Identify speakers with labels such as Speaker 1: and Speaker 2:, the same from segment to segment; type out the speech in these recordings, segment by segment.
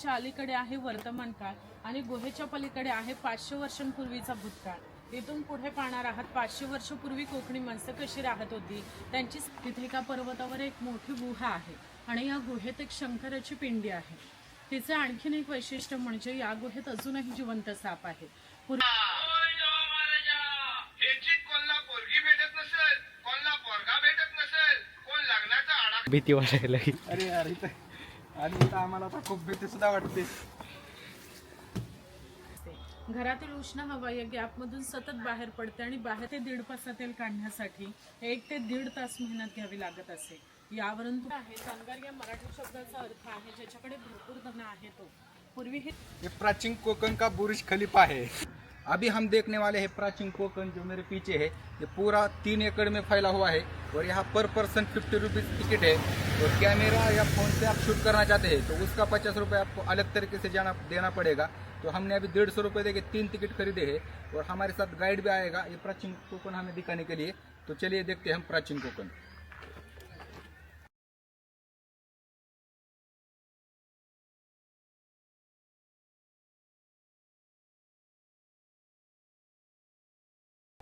Speaker 1: च्या अलीकडे आहे वर्तमान काळ आणि गुहेच्या पलीकडे आहे पाचशे वर्षांपूर्वीचा भूतकाळ. इथून पुढे पाहणार आहात पाचशे वर्षापूर्वी कोकणी माणसं कशी राहत होती? त्यांची तिथे एका पर्वतावर एक मोठी गुहा आहे आणि या गुहेत एक शंकराची पिंडी आहे. तिचे आणखीन एक वैशिष्ट्य म्हणजे या गुहेत अजूनही जिवंत साप आहे.
Speaker 2: भीती वाटायला
Speaker 3: आणि इथं आम्हाला आता खूप भीती सुद्धा वाटते.
Speaker 1: घरातील उष्ण हवा या गॅपमधून सतत बाहेर पडते आणि बाहेर ते दीड पासा तेल काढण्यासाठी एक ते दीड तास मेहनत घ्यावी लागत असे. यावरून आहे कामगार या मराठी शब्दाचा अर्थ आहे ज्याच्याकडे भरपूर धन आहे तो. पूर्वी हे
Speaker 3: प्राचीन कोकण का बुर्ज खलीफा है अभी हम देखने वाले हैं प्राचीन कोकण जो मेरे पीछे है, ये पूरा तीन एकड़ में फैला हुआ है और यहाँ पर पर्सन फिफ्टी रुपीज़ टिकट है। और कैमरा या फ़ोन से आप शूट करना चाहते हैं तो उसका पचास रुपये आपको अलग तरीके से जाना, देना पड़ेगा। तो हमने अभी डेढ़ सौ रुपये देके तीन टिकट खरीदे हैं और हमारे साथ गाइड भी आएगा ये प्राचीन कोकण हमें दिखाने के लिए। तो चलिए देखते हैं हम प्राचीन कोकण।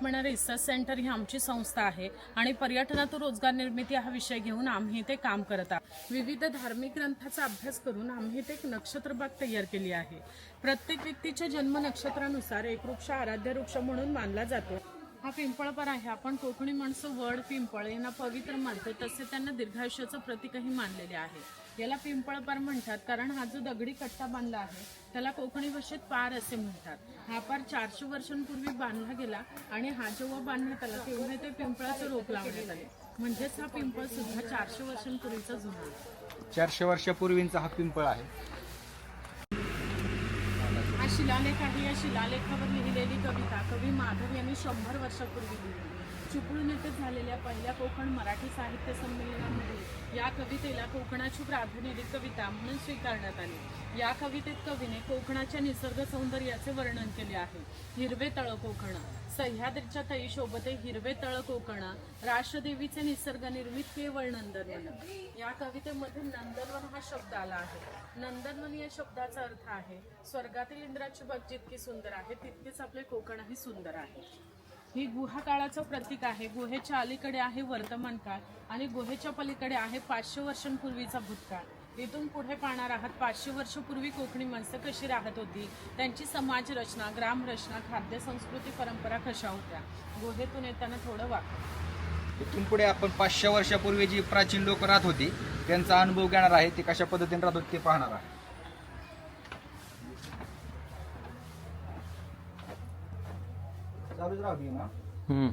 Speaker 1: म्हणा रिसर्च सेंटर ही आमची संस्था आहे आणि पर्यटनातून रोजगार निर्मिती हा विषय घेऊन आम्ही ते काम करत आहोत. विविध धार्मिक ग्रंथाचा अभ्यास करून आम्ही ते एक नक्षत्रबाग तयार केली आहे. प्रत्येक व्यक्तीच्या जन्म नक्षत्रानुसार एक वृक्ष आराध्य वृक्ष म्हणून मानला जातो. हा पिंपळपर आहे. आपण कोकणी माणसं वड पिंपळ यांना पवित्र मानतो. तसे त्यांना दीर्घायुष्याचं प्रतीकही मानलेले आहे. याला पिंपळपार म्हणतात कारण हा जो दगडी कट्टा बांधला आहे त्याला कोकणी भाषेत पार असे म्हणतात. हा पार चारशे वर्षांपूर्वी बांधला गेला आणि हा जेव्हा बांधण्यात आला तेव्हा ते पिंपळाचं रोप लावण्यात आले. म्हणजेच हा पिंपळ सुद्धा चारशे वर्षांपूर्वीचा जुना आहे.
Speaker 3: चारशे वर्षापूर्वींचा हा पिंपळ आहे.
Speaker 1: हा शिलालेख आहे. या शिलालेखावर लिहिलेली कविता कवी माधव यांनी शंभर वर्षापूर्वी लिहिली. चिपळूण येथे झालेल्या पहिल्या कोकण मराठी साहित्य संमेलनामध्ये या कवितेला कोकणाची प्रातिनिधिक कविता म्हणून स्वीकारण्यात आली. या कवितेत कवीने कोकणाच्या निसर्ग सौंदर्याचे वर्णन केले आहे. हिरवे तळ कोकण. सह्याद्रीच्या तळी हिरवे तळ कोकण. राष्ट्रदेवीचे निसर्ग निर्मित केवळ नंदनवन या कवितेमध्ये नंदनवन हा शब्द आला आहे. नंदनवन या शब्दाचा अर्थ आहे स्वर्गातील इंद्राची बग जितकी सुंदर आहे तितकेच आपले कोकणही सुंदर आहे. ही गुहा काळाचं प्रतीक आहे. गुहेच्या अलीकडे आहे वर्तमान काळ आणि गुहेच्या पलीकडे आहे पाचशे वर्षांपूर्वीचा भूतकाळ. इथून पुढे पाहणार आहात पाचशे वर्षापूर्वी कोकणी माणसं कशी राहत होती? त्यांची समाज रचना ग्राम खाद्य संस्कृती परंपरा कशा होत्या? गुहेतून येताना थोडं वाक
Speaker 3: इथून पुढे आपण पाचशे वर्षापूर्वी जी प्राचीन लोक राहत होती त्यांचा अनुभव घेणार आहे ते कशा पद्धतीने राहत होते ते पाहणार आहे चालूच राहू दे ना.
Speaker 2: हम्म.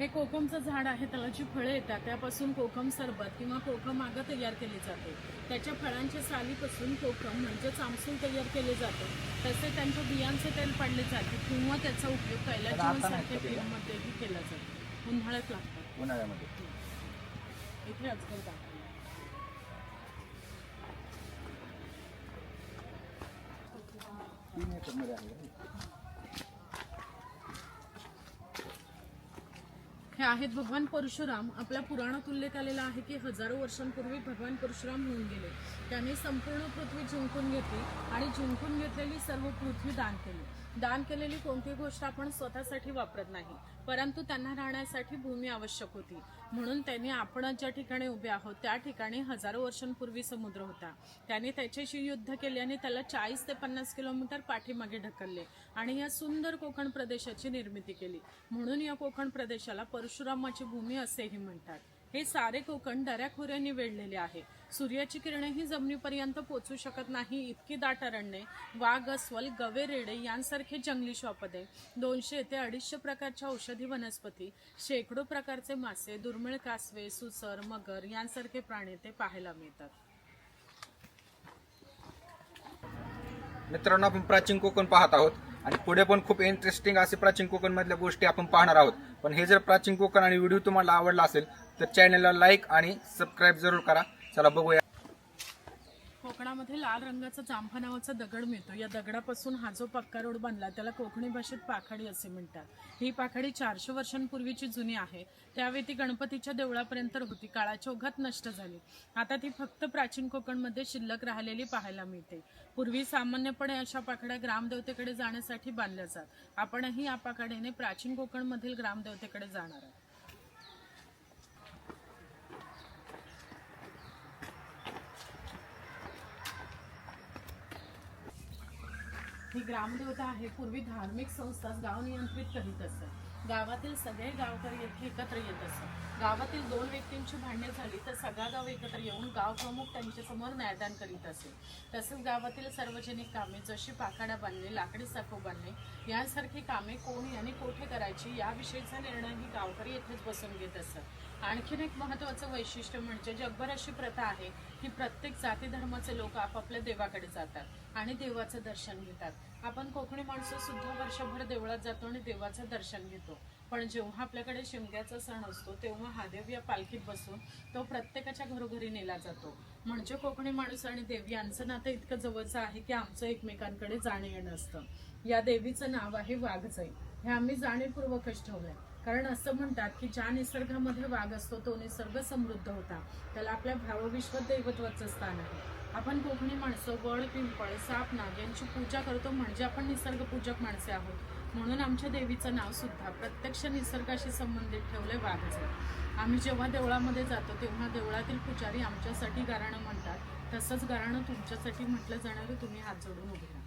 Speaker 1: हे कोकमचं झाड आहे त्याला जी फळं येतात त्यापासून कोकम सरबत किंवा कोकम आगं तयार केले जाते. त्याच्या फळांच्या सालीपासून कोकम म्हणजेच आमसूल तयार केले जाते. तसे त्यांच्या बियांचे तेल पाडले जाते किंवा त्याचा उपयोग कैलाजीवनसारख्या फिल्ममध्येही केला जातो. उन्हाळ्यात लागतात.
Speaker 3: उन्हाळ्यामध्ये.
Speaker 1: इथे आजकाल दाखवलं हे आहेत भगवान परशुराम. आपल्या पुराणात उल्लेख आलेला आहे की हजारो वर्षांपूर्वी भगवान परशुराम होऊन गेले. त्यांनी संपूर्ण पृथ्वी जिंकून घेतली आणि जिंकून घेतलेली सर्व पृथ्वी दान केली. दान केलेली कोणती गोष्ट आपण स्वतःसाठी वापरत नाही परंतु त्यांना राहण्यासाठी भूमी आवश्यक होती. म्हणून त्यांनी आपण ज्या ठिकाणी उभे आहोत त्या ठिकाणी हजारो वर्षांपूर्वी समुद्र होता. त्याने त्याच्याशी युद्ध केले आणि त्याला चाळीस ते पन्नास किलोमीटर पाठीमागे ढकलले आणि या सुंदर कोकण प्रदेशाची निर्मिती केली. म्हणून या कोकण प्रदेशाला परशुरामाची भूमी असेही म्हणतात. हे सारे कोकण दऱ्याखोऱ्यांनी वेढलेले आहे. सूर्याची किरणेही जमिनीपर्यंत पोचू शकत नाही इतकी दाट अरण्ये वाघ अस्वल गवे रेडे यांसारखे जंगली श्वापदे दोनशे ते अडीचशे प्रकारच्या औषधी वनस्पती शेकडो प्रकारचे मासे दुर्मिळ कासवे सुसर मगर यांसारखे प्राणी ते पाहायला मिळतात.
Speaker 3: मित्रांनो आपण प्राचीन कोकण पाहत आहोत आणि पुढे पण खूप इंटरेस्टिंग असे प्राचीन कोकण मधल्या गोष्टी आपण पाहणार आहोत. पण हे जर प्राचीन कोकण आणि व्हिडिओ तुम्हाला आवडला असेल तर चॅनलला लाईक आणि सबस्क्राईब जरूर करा. चला बघूया.
Speaker 1: कोकणामध्ये लाल रंगाचा जांभा नावाचा दगड मिळतो. या दगडापासून हा जो पक्का रोड बनला त्याला कोकणी भाषेत पाखाडी असे म्हणतात. ही पाखाडी चारशे वर्षांपूर्वीची जुनी आहे. त्यावेळी ती गणपतीच्या देवळापर्यंत होती. काळाच्या ओघात नष्ट झाली. आता ती फक्त प्राचीन कोकणमध्ये शिल्लक राहिलेली पाहायला मिळते. पूर्वी सामान्यपणे अशा पाखड्या ग्रामदेवतेकडे जाण्यासाठी बांधल्या जात. आपणही या पाखाडीने प्राचीन कोकणमधील ग्रामदेवतेकडे जाणार आहोत. ही ग्रामदेवता आहे पूर्वी धार्मिक संस्थाच गाव नियंत्रित करीत असत. गावातील सगळे गावकरी येथे एकत्र येत असत. गावातील दोन व्यक्तींची भांडणे झाली तर सगळा गाव एकत्र येऊन गाव प्रमुख त्यांच्यासमोर न्यायदान करीत असे. तसेच गावातील सार्वजनिक कामे जशी पाखाडा बांधणे लाकडी साखो बांधणे यांसारखी कामे कोणी आणि कोठे करायची याविषयीचा निर्णयही गावकरी येथेच बसून घेत असत. आणखीन एक महत्वाचं वैशिष्ट्य म्हणजे जगभर अशी प्रथा आहे की प्रत्येक जाती धर्माचे लोक आपापल्या देवाकडे जातात आणि देवाचं दर्शन घेतात. आपण कोकणी माणसं सुद्धा वर्षभर देवळात जातो आणि देवाचं दर्शन घेतो. पण जेव्हा आपल्याकडे शिमग्याचा सण असतो तेव्हा हा देव या पालखीत बसून तो प्रत्येकाच्या घरोघरी नेला जातो. म्हणजे कोकणी माणूस आणि देव यांचं नातं इतकं जवळचं आहे की आमचं एकमेकांकडे जाणं येणं असतं. या देवीचं नाव आहे वाघजाई. हे आम्ही जाणीवपूर्वकच ठेवलंय. कारण असं म्हणतात की ज्या निसर्गामध्ये वाघ असतो तो निसर्ग समृद्ध होता. त्याला आपल्या भावविश्व दैवत्वाचं स्थान आहे. आपण कोकणी माणसं वड पिंपळ साप नाग यांची पूजा करतो म्हणजे आपण निसर्गपूजक माणसे आहोत. म्हणून आमच्या देवीचं नाव सुद्धा प्रत्यक्ष निसर्गाशी संबंधित ठेवले वाघचे. आम्ही जेव्हा देवळामध्ये जातो तेव्हा देवळातील पुजारी आमच्यासाठी गाराणं म्हणतात. तसंच गाराणं तुमच्यासाठी म्हटलं जाणारं तुम्ही हात जोडून उभे राहा.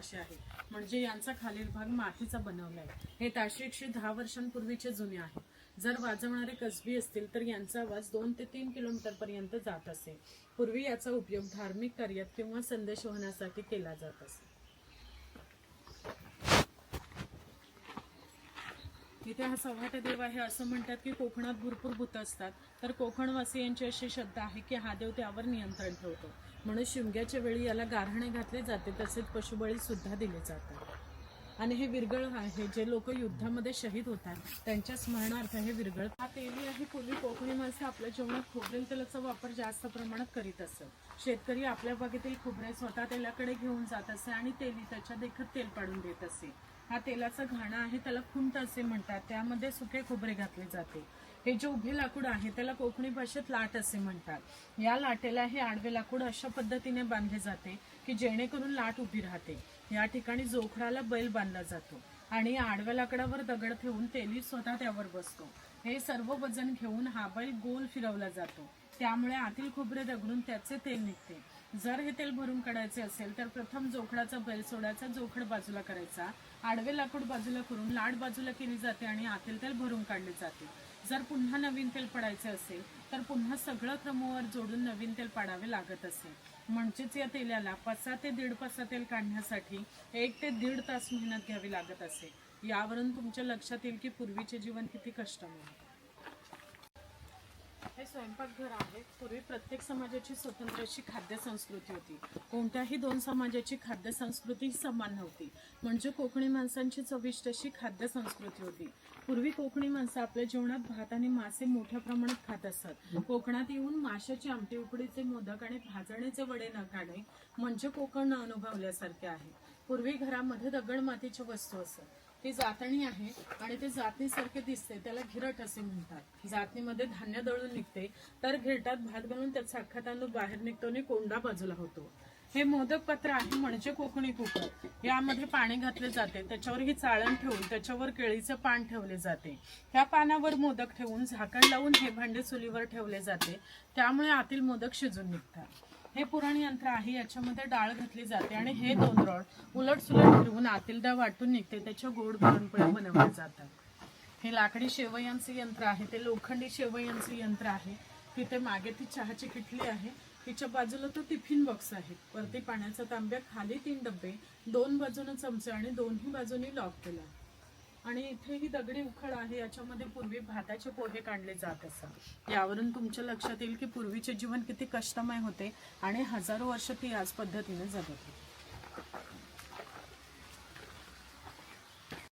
Speaker 4: ताशे
Speaker 1: आहेत म्हणजे यांचा खालील भाग मातीचा बनवलाय. हे ताशे एकशे दहा वर्षांपूर्वीचे जुने आहेत. जर वाजवणारे कसबी असतील तर यांचा आवाज दोन ते तीन किलोमीटर पर्यंत जात असे. पूर्वी याचा उपयोग धार्मिक कार्यात किंवा संदेश वहनासाठी केला जात असे. इथे हा सव्हाटे देव आहे असं म्हणतात की कोकणात भरपूर भूत असतात. तर कोकणवासियांची अशी श्रद्धा आहे की हा देव त्यावर नियंत्रण ठेवतो. म्हणून शिमग्याच्या वेळी याला गारहाणे घातले जाते तसेच पशुबळी सुद्धा दिले जातात. आणि हे विरगळ आहे जे लोक युद्धामध्ये शहीद होतात त्यांच्या स्मरणार्थ हे विरगळ. हा तेली आहे पूर्वी कोकणी माणसं आपल्या जेवणात खोबरेल तेलाचा वापर जास्त प्रमाणात करीत असत. शेतकरी आपल्या बागेतील खोबरे स्वतः तेलाकडे घेऊन जात असे आणि तेली त्याच्या देखत तेल पाडून देत असे. हा तेलाचा घाणा आहे त्याला खुंट असे म्हणतात. त्यामध्ये सुके खोबरे घातले जाते. हे जे उभे लाकूड आहे त्याला कोकणी भाषेत लाट असे म्हणतात. या लाटेला हे आडवे लाकूड अशा पद्धतीने बांधले जाते की जेणेकरून लाट उभी राहते. या ठिकाणी जोखडाला बैल बांधला जातो आणि आडव्या लाकडावर दगड ठेवून तेली स्वतः त्यावर बसतो. हे सर्व वजन घेऊन हा बैल गोल फिरवला जातो. त्यामुळे आतील खोबरे रगडून त्याचे तेल निघते. जर हे तेल भरून काढायचे असेल तर प्रथम जोखडाचा बैल सोडायचा जोखड बाजूला करायचा. आडवे लाकूड बाजूला करून लाड बाजूला केली जाते आणि आतील तेल भरून काढले जाते. जर पुन्हा नवीन तेल पडायचे असेल तर पुन्हा सगळं क्रमवार जोडून नवीन तेल पाडावे लागत असे. म्हणजेच या तेलाला पसा ते दीड पसा तेल काढण्यासाठी एक ते दीड तास मेहनत घ्यावी लागत असे. यावरून तुमच्या लक्षात येईल की पूर्वीचे जीवन किती कष्टमय हे स्वयंपाकघर आहे. पूर्वी प्रत्येक समाजाची स्वतंत्र अशी खाद्य संस्कृती होती. कोणत्याही दोन समाजाची खाद्य संस्कृती समान नव्हती. म्हणजे कोकणी माणसांची चविष्ट अशी खाद्य संस्कृती होती. पूर्वी कोकणी माणसं आपल्या जेवणात भात आणि मासे मोठ्या प्रमाणात खात असत. कोकणात येऊन माशाची आमटी उकडीचे मोदक आणि भाजण्याचे वडे न खाणे म्हणजे कोकण न अनुभवल्यासारखे आहे. पूर्वी घरामध्ये दगड मातीच्या वस्तू असत. ती जातणी आहे आणि ते जातणीसारखे दिसते त्याला घिरट असे म्हणतात. जातणीमध्ये धान्य दळून निघते तर घिरटात भात घालून त्याचा अख्खा तांदूळ बाहेर निघतो आणि कोंडा बाजूला होतो. हे मोदक पत्र आहे म्हणजे कोकणी कुकर. यामध्ये पाणी घातले जाते त्याच्यावर ही चाळण ठेवून त्याच्यावर केळीचं पान ठेवले जाते. ह्या पानावर मोदक ठेवून झाकण लावून हे भांडे चुलीवर ठेवले जाते. त्यामुळे आतील मोदक शिजून निघतात. हे पुराण यंत्र आहे याच्यामध्ये डाळ घातली जाते आणि हे दोन रॉड उलट सुलट फिरवून आतील डाळ वाटून निघते त्याच्या गोड पुरणपोळ्या बनवल्या जातात. हे लाकडी शेवयांचे यंत्र आहे ते लोखंडी शेवयांचे यंत्र आहे. तिथे मागे ती चहाची किटली आहे. तिच्या बाजूला तो टिफिन बॉक्स आहे. वरती पाण्याचा तांब्या खाली तीन डबे दोन बाजूने चमचे आणि दोन्ही बाजूनी लॉक केला. आणि इथे ही दगडी उखळ आहे याच्यामध्ये पूर्वी भाताचे पोहे काढले जात असत. यावरून तुमच्या लक्षात येईल की पूर्वीचे जीवन किती कष्टमय होते आणि हजारो वर्ष ती याच पद्धतीने जगत होती.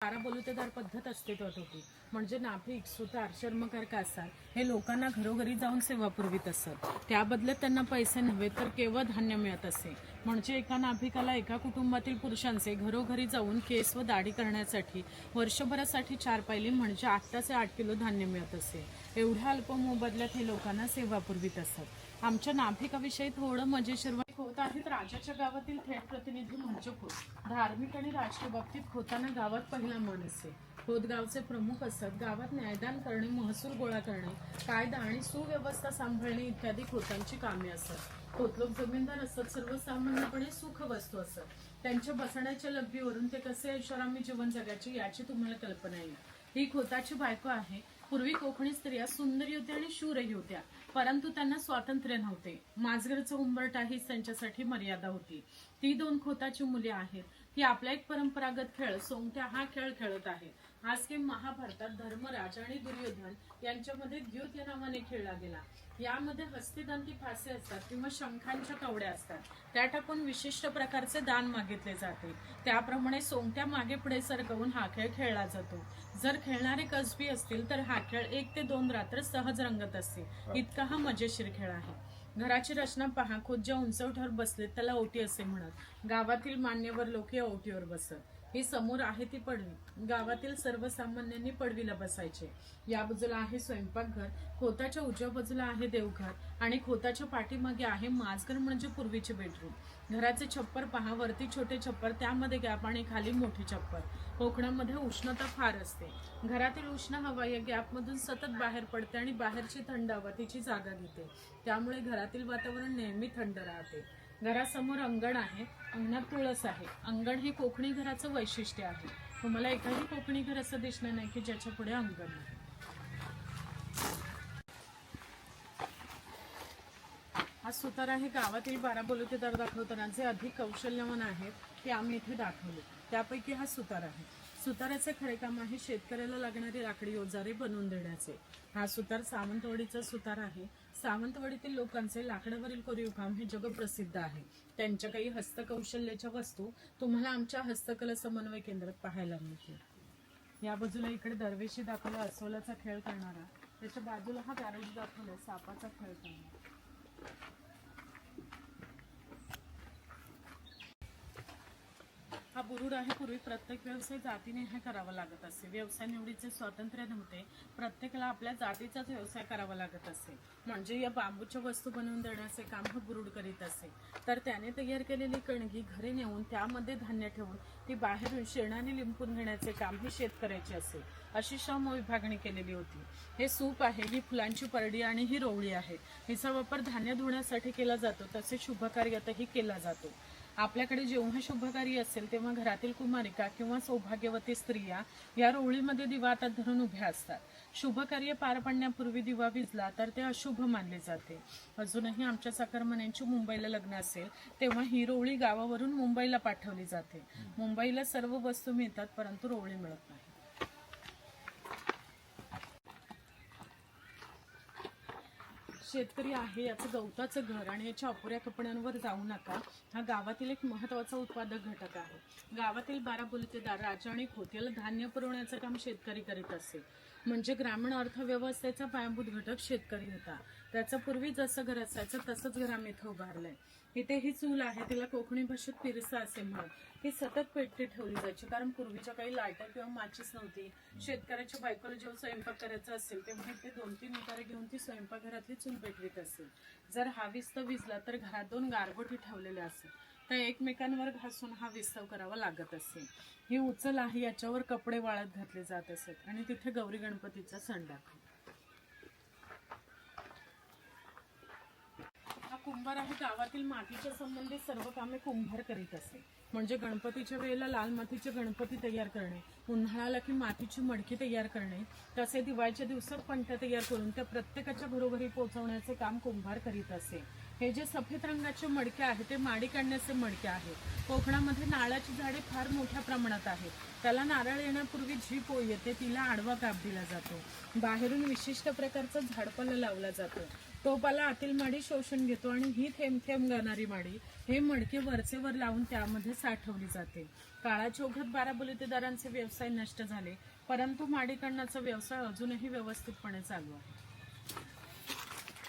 Speaker 1: बारा बलुतेदार पद्धत अस्तित्वात होती म्हणजे नाभिक सुतार चर्मकार कासार हे लोकांना घरोघरी जाऊन सेवा पुरवीत असत. त्याबदल्यात त्यांना पैसे नव्हे तर केवळ धान्य मिळत असे. म्हणजे एका नाभिकाला एका कुटुंबातील पुरुषांचे घरोघरी जाऊन केस व दाढी करण्यासाठी वर्षभरासाठी चार पायली म्हणजे आठ तास आठ किलो धान्य मिळत असे. एवढ्या अल्प मोबदल्यात हे लोकांना सेवा पुरवीत असत. आमच्या नाभिकाविषयी थोडं मजेशीर खोत आहेत. राजाच्या गावातील थेट प्रतिनिधी म्हणजे खोत. धार्मिक आणि राजकीय बाबतीत खोताना गावात पहिला मान असे. खोत गावचे प्रमुख असत गावात न्यायदान करणे महसूल गोळा करणे कायदा आणि सुव्यवस्था सांभाळणे इत्यादी खोतांची कामे असत खोत लोक जमीनदार असत सर्वसामान्यपणे सुख वस्तू असत त्यांच्या बसण्याच्या लब्बीवरून ते कसे ऐषारामी जीवन जगायचे याची तुम्हाला कल्पना येईल. ही खोताची बायको आहे. पूर्वी कोकणी स्त्रिया सुंदरी होत्या आणि शूरही होत्या परंतु त्यांना स्वातंत्र्य नव्हते. माजगरचं उंबरटा हीच त्यांच्यासाठी मर्यादा होती. ती दोन खोताची मुले आहेत. ती आपला एक परंपरागत खेळ सोंगट्या हा खेळ खेळत आहे आज की महाभारतात धर्मराज आणि दुर्योधन यांच्यामध्ये द्योत या नावाने खेळला गेला. यामध्ये हस्तिदंती फासे असतात किंवा शंखांच्या कवड्या असतात. त्या टाकून विशिष्ट प्रकारचे दान मागितले जाते. त्याप्रमाणे सोंगट्या मागे पुढे सरकवून हा खेळ खेळला जातो. जर खेळणारे कसबी असतील तर हा खेळ एक ते दोन रात्र सहज रंगत असते. इतका हा मजेशीर खेळ आहे. घराची रचना पहा. खुद ज्या उंचवठ्यावर बसलेत त्याला ओटी असे म्हणत. गावातील मान्यवर लोक या ओटीवर बसत. ही समोर आहे ती पडवी. गावातील सर्वसामान्यांनी पडवीला बसायचे. या बाजूला आहे स्वयंपाकघर खोताच्या उजव्या बाजूला आहे देवघर आणि खोताच्या पाठीमागे आहे माजघर म्हणजे पूर्वीचे बेडरूम घराचे छप्पर पहा वरती छोटे छप्पर त्यामध्ये गॅप आणि खाली मोठे छप्पर. कोकणामध्ये उष्णता फार असते. घरातील उष्ण हवा या गॅपमधून सतत बाहेर पडते आणि बाहेरची थंड हवा तिची जागा घेते. त्यामुळे घरातील वातावरण नेहमी थंड राहते. घरासमोर अंगण आहे अंगणात तुळस आहे. अंगण हे कोकणी घराचं वैशिष्ट्य आहे. तुम्हाला एखादी कोकणी घर असं दिसणार नाही की ज्याच्या पुढे अंगण आहे. हा सुतार आहे गावातील बारा बलुतेदार दाखवताना जे अधिक कौशल्यवान आहेत ते आम्ही इथे दाखवले. त्यापैकी हा सुतार आहे. सुताराचे खरे काम आहे शेतकऱ्याला लागणारी लाकडी ओजारे बनवून देण्याचे. हा सुतार सावंतवाडीचा सुतार आहे. सावंतवाडीतील लोकांचे लाकडावरील कोरीव काम हे जगप्रसिद्ध आहे. त्यांच्या काही हस्तकौशल्याच्या वस्तू तुम्हाला आमच्या हस्तकला समन्वय केंद्रात पाहायला मिळतील. या बाजूला इकडे दरवेशी दाखवला अस्वलाचा खेळ करणारा त्याच्या बाजूला हा गारज दाखवला सापाचा खेळ करणारा. हा बुरुड आहे. पूर्वी प्रत्येक व्यवसाय जातीने हा करावा लागत असे. व्यवसाय निवडीचे स्वातंत्र्य नव्हते प्रत्येकाला आपल्या जातीचाच व्यवसाय करावा लागत असे. म्हणजे या बांबूच्या वस्तू बनवून देण्याचे काम हा बुरुड करीत असे. तर त्याने तयार केलेली कणगी घरी नेऊन त्यामध्ये धान्य ठेवून ती बाहेरून शेणाने लिंपून घेण्याचे काम हे शेतकऱ्याचे असे. अशी श्रम विभागणी केलेली होती. हे सूप आहे ही फुलांची परडी आणि ही रोवळी आहे. हिचा वापर धान्य धुण्यासाठी केला जातो. तसे शुभकार्यातही केला जातो. आपल्याकडे जेव्हा शुभकारी असेल तेव्हा घरातील कुमारिका किंवा सौभाग्यवती स्त्रिया या रोवळीमध्ये दिवा धरून उभ्या असतात. शुभ कार्य पार पडण्यापूर्वी दिवा विजला तर ते अशुभ मानले जाते. अजूनही आमच्या साखरमन्यांची मुंबईला लग्न असेल तेव्हा ही रोवळी गावावरून मुंबईला पाठवली जाते. मुंबईला सर्व वस्तू मिळतात परंतु रोवळी मिळत नाही. शेतकरी आहे याचं गवताचं घर आणि याच्या अपुऱ्या कपड्यांवर जाऊ नका. हा गावातील एक महत्त्वाचा उत्पादक घटक आहे. गावातील बारा बुलतेदार राजा आणि खोत्याला धान्य पुरवण्याचं काम शेतकरी करीत असे. म्हणजे ग्रामीण अर्थव्यवस्थेचा पायाभूत घटक शेतकरी होता. त्याचं पूर्वी जसं घर असायचं तसंच घर आम्ही इथं उभारलंय. इथे ही चूल आहे तिला कोकणी भाषेत पिरसा असे म्हणत ही सतत पेटती ठेवली जायची कारण पूर्वीच्या काही लाटा किंवा माचीस नव्हती. शेतकऱ्याच्या बायकोला जेव्हा स्वयंपाक करायचा असेल तेव्हा ते दोन तीन उतारे घेऊन ती स्वयंपाकघरातली चूल पेटवीत असेल. जर हा विस्त विजला तर घरात दोन गारगोटी ठेवलेल्या असेल. त्या एकमेकांवर घासून हा विस्तव करावा लागत असे. ही उचल आहे याच्यावर कपडे वाळत घातले जात असत आणि तिथे गौरी गणपतीचा सण दाखवतो. कुंभार आहे गावातील मातीच्या संबंधित सर्व कामे कुंभार करीत असे. म्हणजे गणपतीच्या वेळेला लाल मातीचे गणपती तयार करणे उन्हाळ्याला की मातीची मडकी तयार करणे तसे दिवाळीच्या दिवसात पंट्या तयार करून त्या प्रत्येकाच्या घरोघरी पोहोचवण्याचे काम कुंभार करीत असे. हे जे सफेद रंगाचे मडके आहे ते माडी काढण्याचे मडके आहेत कोकणामध्ये नारळाची झाडे फार मोठ्या प्रमाणात आहेत. त्याला नारळ येण्यापूर्वी जी पोळी येते तिला आडवा काप दिला जातो. बाहेरून विशिष्ट प्रकारचा झाडपाला लावला जातो. टोपाला आतील माडी शोषून घेतो आणि ही थेंब थेंब गाणारी माडी हे मडके वरचेवर लावून त्यामध्ये साठवली जाते. काळाच्या ओघात बारा बलुतेदारांचे व्यवसाय नष्ट झाले परंतु माडीकरणाचा व्यवसाय अजूनही व्यवस्थितपणे चालू आहे.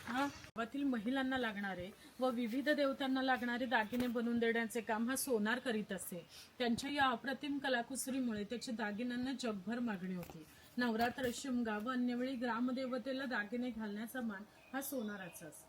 Speaker 1: हा गावातील महिलांना लागणारे व विविध देवतांना लागणारे दागिने बनवून देण्याचे काम हा सोनार करीत असे. त्यांच्या या अप्रतिम कलाकुसरीमुळे त्याच्या दागिन्यांना जगभर मागणी होती. नवरात्र शिमगा व अन्यवेळी ग्रामदेवतेला दागिने घालण्याचा मान हा सोनाराचा असतो.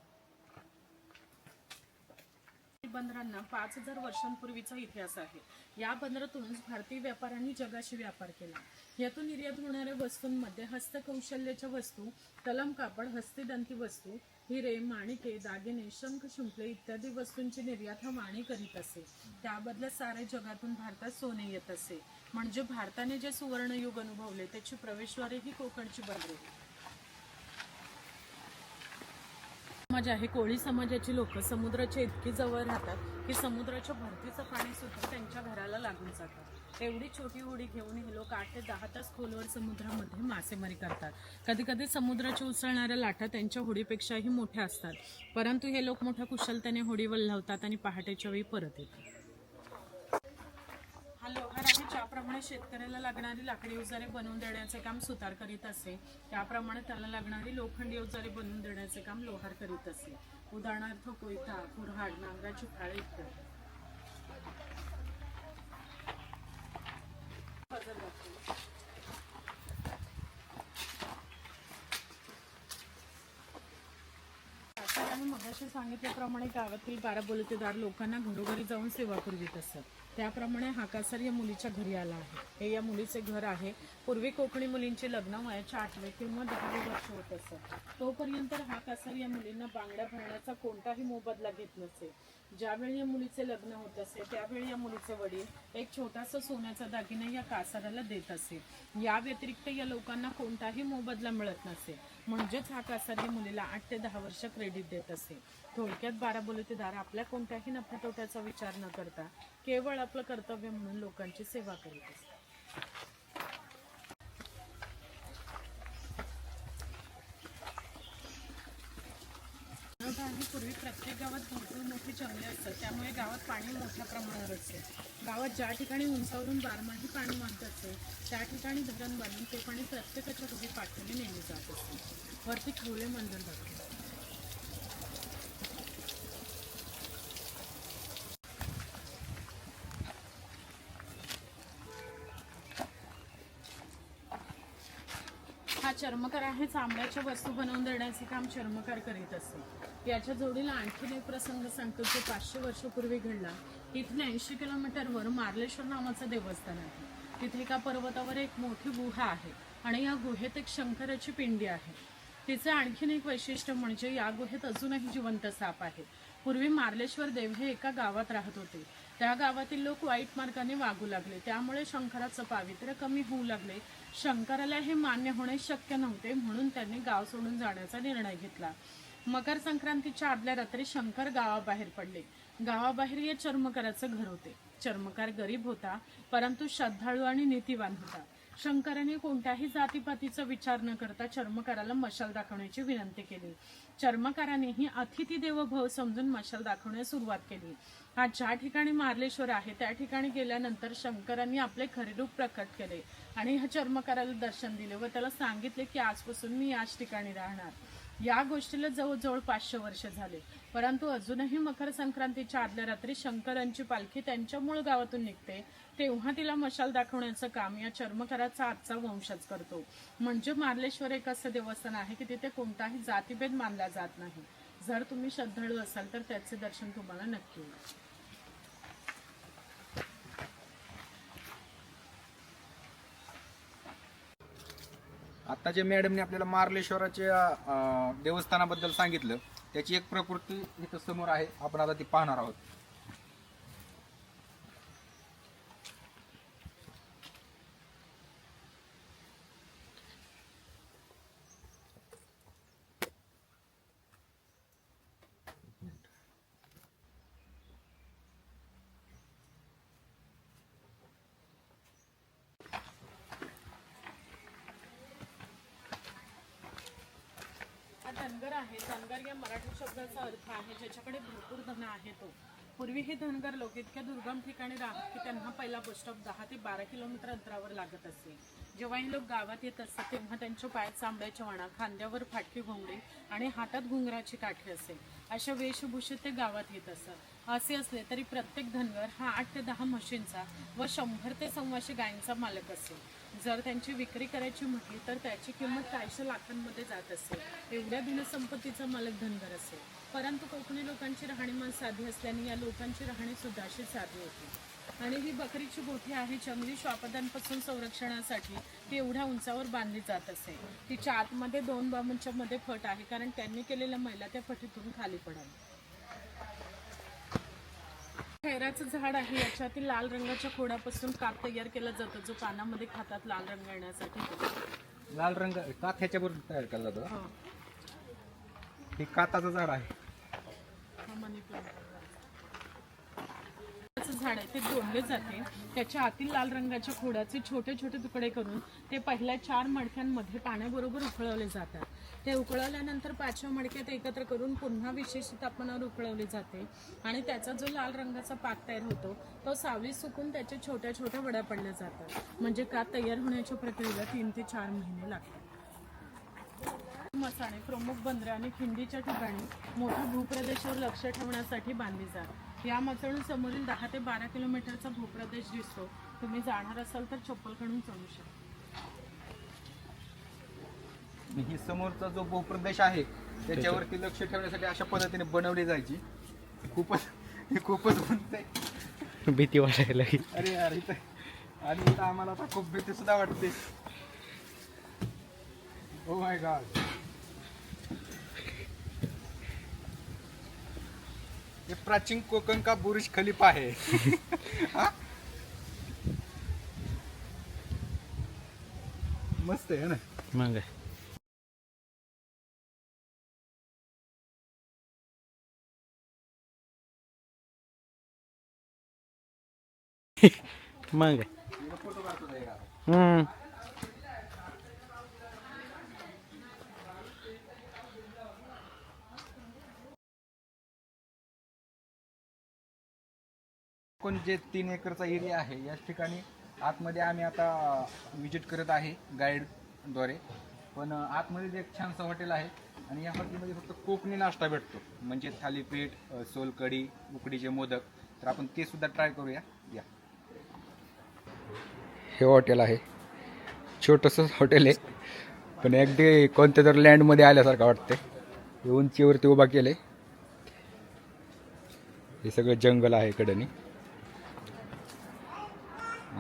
Speaker 1: बंदरांना पाच हजार वर्षांपूर्वीचा इतिहास आहे. या बंदरातूनच भारतीय व्यापाऱ्यांनी जगाशी व्यापार केला. यातून निर्यात होणाऱ्या वस्तूंमध्ये हस्तकौशल्याच्या वस्तू तलम कापड हस्तिदंती वस्तू हिरे माणिके दागिने शंख शिंपले इत्यादी वस्तूंची निर्यात हा वाणी करीत असे. त्याबदल्यात सारे जगातून भारतात सोने येत असे. म्हणजे भारताने जे सुवर्णयुग अनुभवले त्याची प्रवेशद्वारे ही कोकणची बनले समाज म्हणजे आहे कोळी समाजाची लोक समुद्राच्या इतकी जवळ राहतात की समुद्राच्या भरतीचं पाणी सुद्धा त्यांच्या घराला लागून जातं. एवढी छोटी होडी घेऊन हे लोक आठ ते दहा तास खोलवर समुद्रामध्ये मासेमारी करतात. कधी कधी समुद्राच्या उसळणाऱ्या लाटा त्यांच्या होडीपेक्षाही मोठ्या असतात. परंतु हे लोक मोठ्या कुशलतेने होडी वल्लावतात आणि पहाटेच्या वेळी परत येतात. लोहार आहे ज्याप्रमाणे शेतकऱ्याला लागणारी लाकडी अवजारे बनवून देण्याचे काम सुतार करीत असे त्याप्रमाणे त्याला लागणारी लोखंडी अवजारे बनवून देण्याचे काम लोहार करीत असे. उदाहरणार्थ कोयता कुऱ्हाड नांगराची फाळे इत्यादी. आता मगाशी सांगितल्याप्रमाणे गावातील बारा बोलतेदार लोकांना घरोघरी जाऊन सेवा पुरवित असतात त्याप्रमाणे हा कासार या मुलीच्या घरी आला आहे. हे या मुलीचे घर आहे. पूर्वी कोकणी मुलींचे लग्न वयाच्या आठवे किंवा दहावे वर्ष होत असत. तोपर्यंत हा कासार या मुलींना बांगड्या भरण्याचा कोणताही मोबदला घेत नसे. ज्यावेळी या मुलीचे लग्न होत असे त्यावेळी या मुलीचे वडील एक छोटासा सोन्याचा दागिना या कासाराला देत असे. या व्यतिरिक्त या लोकांना कोणताही मोबदला मिळत नसे. म्हणजेच हा कासार या मुलीला आठ ते दहा वर्ष क्रेडिट देत असे. थोडक्यात बारा बोलतेदार आपल्या कोणत्याही नफा तोट्याचा विचार न करता केवळ आपलं कर्तव्य म्हणून लोकांची सेवा करीत असते बघा आम्ही पूर्वी प्रत्येक गावात भरपूर मोठी जंगले असतात. त्यामुळे गावात पाणी मोठ्या प्रमाणावर असते. गावात ज्या ठिकाणी उंचावरून बारमाही पाणी वाहत असते त्या ठिकाणी धरण बांधून ते पाणी प्रत्येकाच्या घरी पाठवले नेले जात असते. वरती खवले मंदिर बघते हा चर्मकार आहे चांबड्याच्या वस्तू बनवून देण्याचे काम चर्मकार करीत असते याच्या जोडीला आणखीन एक प्रसंग सांगतो जो पाचशे वर्षापूर्वी घडला. इथून ऐंशी किलोमीटरवर मार्लेश्वर नावाचं देवस्थान आहे. तिथे एका पर्वतावर एक मोठी गुहा आहे आणि या गुहेत एक शंकराची पिंडी आहे. तिचं आणखीन एक वैशिष्ट्य म्हणजे या गुहेत अजूनही जिवंत साप आहे. पूर्वी मार्लेश्वर देव हे एका गावात राहत होते. त्या गावातील लोक वाईट मार्गाने वागू लागले. त्यामुळे शंकराचं पावित्र्य कमी होऊ लागले. शंकराला हे मान्य होणे शक्य नव्हते म्हणून त्यांनी गाव सोडून जाण्याचा निर्णय घेतला. मकर संक्रांतीच्या आदल्या रात्री शंकर गावाबाहेर पडले. गावाबाहेर या चर्मकाराचं घर होते. चर्मकार गरीब होता परंतु श्रद्धाळू आणि नीतिवान होता. शंकराने कोणत्याही जातीपातीचा विचार न करता चर्मकाराला मशाल दाखवण्याची विनंती केली. चर्मकारानेही अतिथी देवभव समजून मशाल दाखवण्यास सुरुवात केली. आज ज्या ठिकाणी मार्लेश्वर आहे त्या ठिकाणी गेल्यानंतर शंकरांनी आपले खरे रूप प्रकट केले आणि ह्या चर्मकाराला दर्शन दिले व त्याला सांगितले की आजपासून मी याच ठिकाणी राहणार. या गोष्टीला जवळजवळ पाचशे वर्ष झाले. परंतु अजूनही मकर संक्रांतीच्या आदल्या रात्री शंकरांची पालखी त्यांच्या मूळ गावातून निघते तेव्हा तिला मशाल दाखवण्याचं काम या चर्मकाराचा आजचा वंशज करतो. म्हणजे मार्लेश्वर एक असं देवस्थान आहे की तिथे कोणताही जातीभेद मानला जात नाही. जर तुम्ही श्रद्धाळू असाल तर त्याचे दर्शन तुम्हाला नक्की होईल.
Speaker 3: आता जे मॅडमने आपल्याला मार्लेश्वराच्या देवस्थानाबद्दल सांगितलं त्याची एक प्रकृती इथं समोर आहे. आपण आता ती पाहणार आहोत
Speaker 1: हा धनगर आहे धनगर या मराठी शब्दाचा अर्थ आहे ज्याच्याकडे भरपूर धन आहे तो पूर्वी हे धनगर लोक इतक्या दुर्गम ठिकाणी राहतात की त्यांना पहिला बस स्टॉप दहा ते बारा किलोमीटर अंतरावर लागत असे. जेव्हा हे लोक गावात येत असतात तेव्हा त्यांच्या पायात चांबड्याच्या वणा खांद्यावर फाटकी घोंगडी आणि हातात घुंगराची काठी असेल अशा वेशभूषेत ते गावात येत असत. असे असले तरी प्रत्येक धनगर हा आठ ते दहा म्हशींचा व शंभर ते सव्वाशे गायींचा मालक असेल जर त्यांची विक्री करायची म्हटली तर त्याची किंमत काहीशे लाखांमध्ये जात असेल एवढ्या धनसंपत्तीचा मालक धनगर असेल परंतु कोकणी लोकांची राहणीमान साधी असल्याने या लोकांची राहणी सुद्धा अशी साधी होती. आणि ही बकरीची गोठी आहे जंगली श्वापदांपासून संरक्षणासाठी. ती एवढ्या उंचावर बांधली जात असे. तिच्या आतमध्ये दोन बाबांच्या मध्ये फट आहे कारण त्यांनी केलेल्या महिला त्या फटीतून खाली पडाल खैराचं झाड आहे याच्यातील लाल रंगाच्या खोडापासून काप तयार केला जातो जो पानामध्ये खातात लाल रंग येण्यासाठी.
Speaker 3: लाल रंग काथ्याच्या बरोबर तयार केला जातो
Speaker 1: हो.
Speaker 3: हे काताचं झाड आहे.
Speaker 1: हा मनी प्लांट झाड आहे ते जोडले जाते. त्याच्या आतील लाल रंगाच्या खोडाचे छोटे छोटे तुकडे करून ते पहिल्या चार मडक्यांमध्ये पाण्याबरोबर उकळवले जातात. ते उकळवल्यानंतर पाचव्या मडक्यात एकत्र करून पुन्हा विशेष तापमानावर उकळवले जाते आणि त्याचा जो लाल रंगाचा पाक तयार होतो तो सावली सुकून त्याच्या छोट्या छोट्या वड्या पडल्या जातात. म्हणजे का तयार होण्याच्या प्रक्रियेला तीन ते चार महिने लागतात. मसाणे प्रमुख बंदरे आणि खिंडीच्या ठिकाणी मोठ्या भूप्रदेशावर लक्ष ठेवण्यासाठी बांधली जात या मसळून समोरील दहा ते बारा किलोमीटरचा भूप्रदेश दिसतो. तुम्ही जाणार असाल तर चप्पल काढून चढू शकता.
Speaker 3: आणि ही समोरचा जो भूप्रदेश आहे त्याच्यावरती लक्ष ठेवण्यासाठी अशा पद्धतीने बनवली जायची. खूपच ही खूपच आहे
Speaker 2: भीती वाटायला
Speaker 3: अरे यार इथं आणि इथं आम्हाला आता खूप भीती सुद्धा वाटते. ओ माय गॉड हे प्राचीन कोकण का बुरुज खलिफा आहे? हा? मस्त आहे ना?
Speaker 2: मग मग
Speaker 3: फोटो काढतो आहे का
Speaker 2: हम्म.
Speaker 3: कोण जे तीन एकरचा एरिया आहे याच ठिकाणी आतमध्ये आम्ही आता विजिट करत आहे गाईडद्वारे पण आतमध्ये जे एक छानसं हॉटेल आहे आणि या हॉटेलमध्ये फक्त कोकणी नाश्ता भेटतो. म्हणजे थालीपीठ सोलकढी उकडीचे मोदक. तर आपण ते सुद्धा ट्राय करूया. या. हे हॉटेल आहे. छोटंसं हॉटेल आहे. पण अगदी कोणत्या तर लँडमध्ये आल्यासारखं वाटते हे उंचीवरती उभा केलंय. हे सगळं जंगल आहे कडनी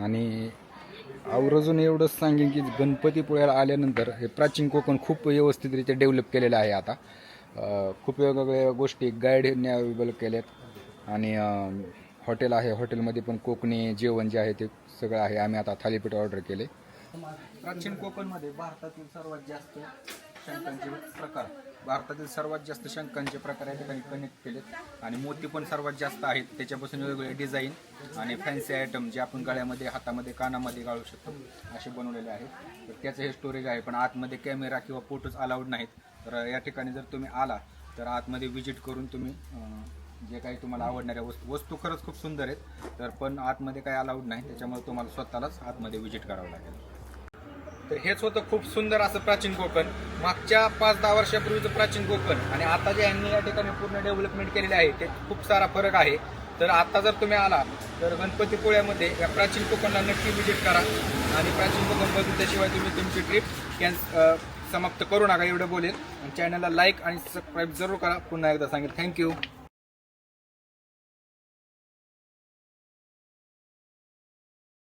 Speaker 3: आणि आवर्जून एवढंच सांगेन की गणपतीपुळ्याला आल्यानंतर हे प्राचीन कोकण खूप व्यवस्थितरित्या डेव्हलप केलेलं आहे आता. खूप वेगवेगळ्या गोष्टी गाईडने अवेलेबल केल्यात. आणि हॉटेल आहे हॉटेलमध्ये पण कोकणी जेवण जे आहे ते सगळं आहे. आम्ही आता थालीपीठ ऑर्डर केले. प्राचीन कोकणमध्ये भारतातील सर्वात जास्त प्रकार. भारतातील सर्वात जास्त शंखांचे प्रकार या ठिकाणी कनेक्ट केलेत आणि मोती पण सर्वात जास्त आहेत. त्याच्यापासून वेगवेगळे डिझाईन आणि फॅन्सी आयटम जे आपण गळ्यामध्ये हातामध्ये कानामध्ये गाळू शकतो असे बनवलेले आहेत. तर त्याचं हे स्टोरेज आहे. पण आतमध्ये कॅमेरा किंवा फोटोज अलाउड नाहीत. तर या ठिकाणी जर तुम्ही आला तर आतमध्ये व्हिजिट करून तुम्ही जे काही तुम्हाला आवडणाऱ्या वस्तू वस्तू खरंच खूप सुंदर आहेत. तर पण आतमध्ये काही अलाउड नाही. त्याच्यामुळे तुम्हाला स्वतःलाच आतमध्ये व्हिजिट करावं लागेल. तर हेच होतं खूप सुंदर असं प्राचीन कोकण. मागच्या पाच दहा वर्षापूर्वीचं प्राचीन कोकण. आणि आता जे यांनी या ठिकाणी पूर्ण डेव्हलपमेंट केलेले आहे ते खूप सारा फरक आहे. तर आता जर तुम्ही आला तर गणपतीपुळ्यामध्ये या प्राचीन कोकणला नक्की व्हिजिट करा. आणि प्राचीन कोकण बघितल्याशिवाय तुम्ही तुमची ट्रिप कॅन्स समाप्त करू नका. एवढं बोलेल. चॅनलला लाईक आणि सबस्क्राईब जरूर करा. पुन्हा एकदा सांगेल. थँक्यू